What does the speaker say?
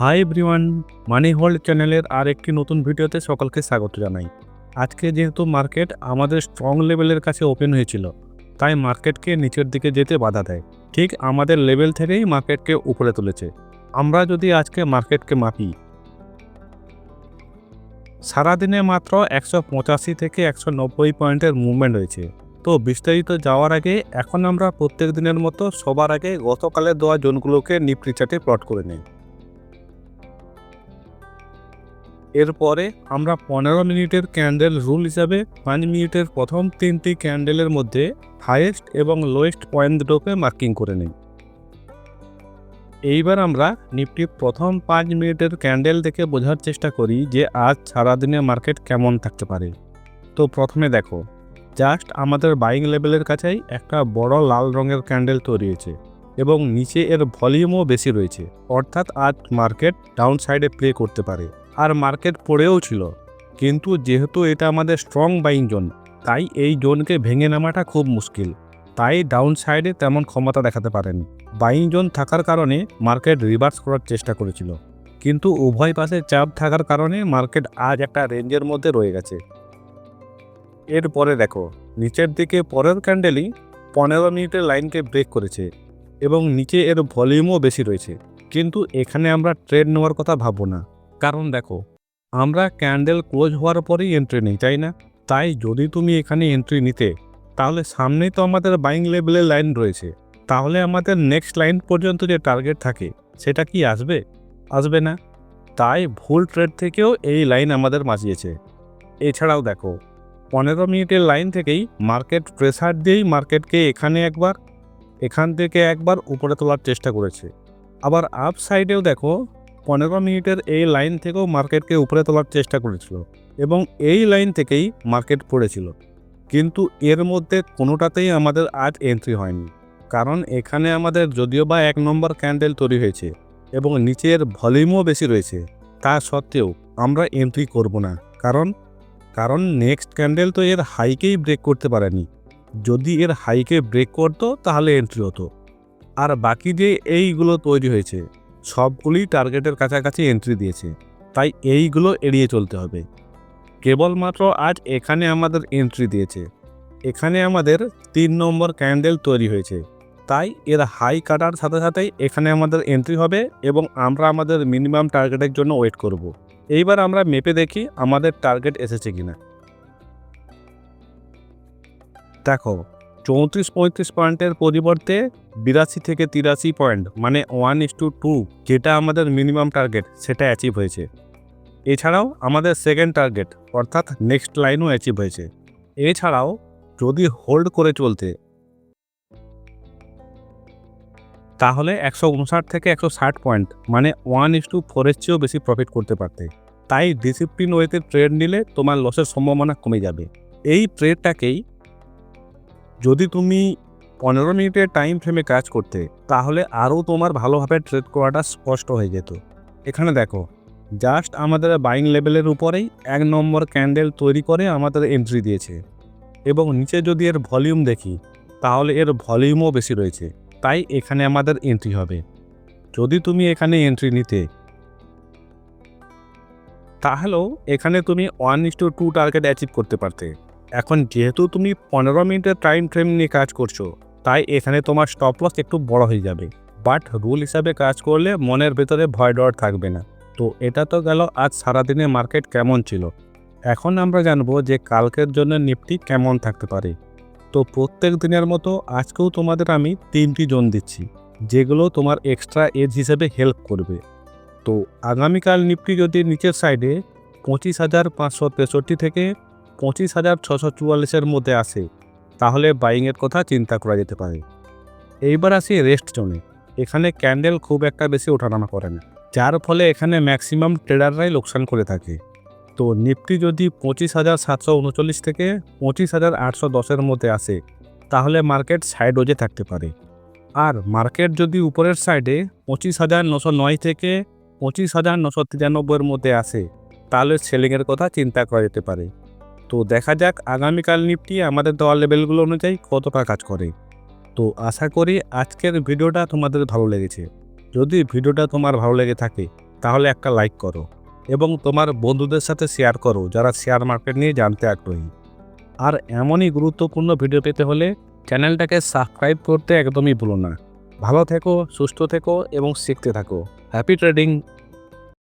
Hi everyone মানি hold চ্যানেলের আর একটি নতুন ভিডিওতে সকলকে স্বাগত জানাই। আজকে যেহেতু মার্কেট আমাদের স্ট্রং লেভেলের কাছে ওপেন হয়েছিল, তাই মার্কেটকে নিচের দিকে যেতে বাধা দেয়। ঠিক আমাদের লেভেল থেকেই মার্কেটকে উপরে তুলেছে। আমরা যদি আজকে মার্কেটকে মাপি, সারাদিনে মাত্র একশো পঁচাশি থেকে একশো নব্বই পয়েন্টের মুভমেন্ট হয়েছে। তো বিস্তারিত যাওয়ার আগে এখন আমরা প্রত্যেক দিনের মতো সবার আগে গতকালের দেওয়া জোনগুলোকে নিফটি প্লট করে নিই। এরপরে আমরা পনেরো মিনিটের ক্যান্ডেল রুল হিসাবে পাঁচ মিনিটের প্রথম তিনটি ক্যান্ডেলের মধ্যে হাইয়েস্ট এবং লোয়েস্ট পয়েন্ট দুটোকে মার্কিং করে নিই। এইবার আমরা নিফটির প্রথম পাঁচ মিনিটের ক্যান্ডেল দেখে বোঝার চেষ্টা করি যে আজ সারাদিনে মার্কেট কেমন থাকতে পারে। তো প্রথমে দেখো, জাস্ট আমাদের বাইং লেভেলের কাছেই একটা বড় লাল রঙের ক্যান্ডেল তৈরি হয়েছে এবং নিচে এর ভলিউমও বেশি রয়েছে। অর্থাৎ আজ মার্কেট ডাউন সাইডে প্লে করতে পারে। আর মার্কেট পড়েও ছিল। কিন্তু যেহেতু এটা আমাদের স্ট্রং বাইং জোন তাই এই জোনকে ভেঙে নামাটা খুব মুশকিল। তাই ডাউন সাইডে তেমন ক্ষমতা দেখাতে পারেন। বাইং জোন থাকার কারণে মার্কেট রিভার্স করার চেষ্টা করেছিল। কিন্তু উভয় পাশে চাপ থাকার কারণে মার্কেট আজ একটা রেঞ্জের মধ্যে রয়ে গেছে। এরপরে দেখো, নিচের দিকে পরের ক্যান্ডেলই পনেরো মিনিটের লাইনকে ব্রেক করেছে এবং নিচে এর ভলিউমও বেশি রয়েছে। কিন্তু এখানে আমরা ট্রেড নেওয়ার কথা ভাববো না। কারণ দেখো, আমরা ক্যান্ডেল ক্লোজ হওয়ার পরেই এন্ট্রি নিই, তাই না? তাই যদি তুমি এখানে এন্ট্রি নিতে, তাহলে সামনেই তো আমাদের বাইং লেভেলের লাইন রয়েছে। তাহলে আমাদের নেক্সট লাইন পর্যন্ত যে টার্গেট থাকে, সেটা কি আসবে? আসবে না। তাই ভুল ট্রেড থেকেও এই লাইন আমাদের বাঁচিয়েছে এছাড়াও দেখো, পনেরো মিনিটের লাইন থেকেই মার্কেট প্রেসার দিয়েই মার্কেটকে এখানে একবার, এখান থেকে একবার উপরে তোলার চেষ্টা করেছে। আবার আপ সাইডেও দেখো পনেরো মিনিটের এই লাইন থেকেও মার্কেটকে উপরে তোলার চেষ্টা করেছিল এবং এই লাইন থেকেই মার্কেট পড়েছিল। কিন্তু এর মধ্যে কোনোটাতেই আমাদের আজ এন্ট্রি হয়নি। কারণ এখানে আমাদের যদিও বা এক নম্বর ক্যান্ডেল তৈরি হয়েছে এবং নিচের ভলিউমও বেশি রয়েছে, তা সত্ত্বেও আমরা এন্ট্রি করব না। কারণ কারণ নেক্সট ক্যান্ডেল তো এর হাইকেই ব্রেক করতে পারেনি। যদি এর হাইকে ব্রেক করতো, তাহলে এন্ট্রি হতো। আর বাকি যে এইগুলো তৈরি হয়েছে সবগুলি টার্গেটের কাছাকাছি এন্ট্রি দিয়েছে। তাই এইগুলো এড়িয়ে চলতে হবে। কেবলমাত্র আজ এখানে আমাদের এন্ট্রি দিয়েছে। এখানে আমাদের তিন নম্বর ক্যান্ডেল তৈরি হয়েছে। তাই এর হাই কাটার সাথে সাথেই এখানে আমাদের এন্ট্রি হবে এবং আমরা আমাদের মিনিমাম টার্গেটের জন্য ওয়েট করব। এইবার আমরা মেপে দেখি আমাদের টার্গেট এসেছে কিনা। দেখো চৌত্রিশ পঁয়ত্রিশ পয়েন্টের পরিবর্তে বিরাশি থেকে তিরাশি পয়েন্ট মানে ওয়ান ইস টু টু যেটা আমাদের মিনিমাম টার্গেট সেটা অ্যাচিভ হয়েছে। এছাড়াও আমাদের সেকেন্ড টার্গেট অর্থাৎ নেক্সট লাইনও অ্যাচিভ হয়েছে। এছাড়াও যদি হোল্ড করে চলতে, তাহলে একশো উনষাট থেকে একশো ষাট পয়েন্ট মানে ওয়ান ইস টু ফোরের চেয়েও বেশি প্রফিট করতে পারতে। তাই ডিসিপ্লিন ওয়েতে ট্রেড নিলে তোমার লসের সম্ভাবনা কমে যাবে। এই ট্রেডটাকেই যদি তুমি পনেরো মিনিটের টাইম ফ্রেমে কাজ করতে, তাহলে আরও তোমার ভালোভাবে ট্রেড করাটা স্পষ্ট হয়ে যেত। এখানে দেখো জাস্ট আমাদের বাইং লেভেলের উপরেই এক নম্বর ক্যান্ডেল তৈরি করে আমাদের এন্ট্রি দিয়েছে। এবং নিচে যদি এর ভলিউম দেখি, তাহলে এর ভলিউমও বেশি রয়েছে। তাই এখানে আমাদের এন্ট্রি হবে। যদি তুমি এখানে এন্ট্রি নিতে, তাহলেও এখানে তুমি one is to two target achieve করতে পারতে। এখন যেহেতু তুমি পনেরো মিনিটের টাইম ফ্রেম নিয়ে কাজ করছ, তাই এখানে তোমার স্টপ লস একটু বড় হয়ে যাবে। বাট রুল হিসাবে কাজ করলে মনের ভেতরে ভয় ডর থাকবে না। তো এটা তো গেল আজ সারাদিনে মার্কেট কেমন ছিল? এখন আমরা জানব যে কালকের জন্য নিফটি কেমন থাকতে পারে। তো প্রত্যেক দিনের মতো আজকেও তোমাদের আমি তিনটি জোন দিচ্ছি, যেগুলো তোমার এক্সট্রা এজ হিসেবে হেল্প করবে। তো আগামীকাল নিফটি যদি নিচের সাইডে পঁচিশ হাজার পাঁচশো তেষট্টি থেকে পঁচিশ হাজার ছশো চুয়াল্লিশের মধ্যে আসে, তাহলে বাইংয়ের কথা চিন্তা করা যেতে পারে। এইবার আসি রেস্ট জোনে এখানে ক্যান্ডেল খুব একটা বেশি ওঠানামা করে না। যার ফলে এখানে ম্যাক্সিমাম ট্রেডাররাই লোকসান করে থাকে। তো নিফটি যদি পঁচিশ হাজার সাতশো উনচল্লিশ থেকে পঁচিশ হাজার আটশো দশের মধ্যে আসে, তাহলে মার্কেট সাইড ওজে থাকতে পারে। আর মার্কেট যদি উপরের সাইডে পঁচিশ হাজার নশো নয় থেকে পঁচিশ হাজার নশো তিরানব্বইয়ের মধ্যে আসে, তাহলে সেলিংয়ের কথা চিন্তা করা যেতে পারে। তো দেখা যাক আগামীকাল নিফটি আমাদের দেওয়া লেভেলগুলো অনুযায়ী কতটা কাজ করে। তো আশা করি আজকের ভিডিওটা তোমাদের ভালো লেগেছে। যদি ভিডিওটা তোমার ভালো লেগে থাকে, তাহলে একটা লাইক করো এবং তোমার বন্ধুদের সাথে শেয়ার করো যারা শেয়ার মার্কেট নিয়ে জানতে আগ্রহী। আর এমনই গুরুত্বপূর্ণ ভিডিও পেতে হলে চ্যানেলটাকে সাবস্ক্রাইব করতে একদমই ভুলো না। ভালো থেকো, সুস্থ থেকো এবং শিখতে থাকো। Happy trading.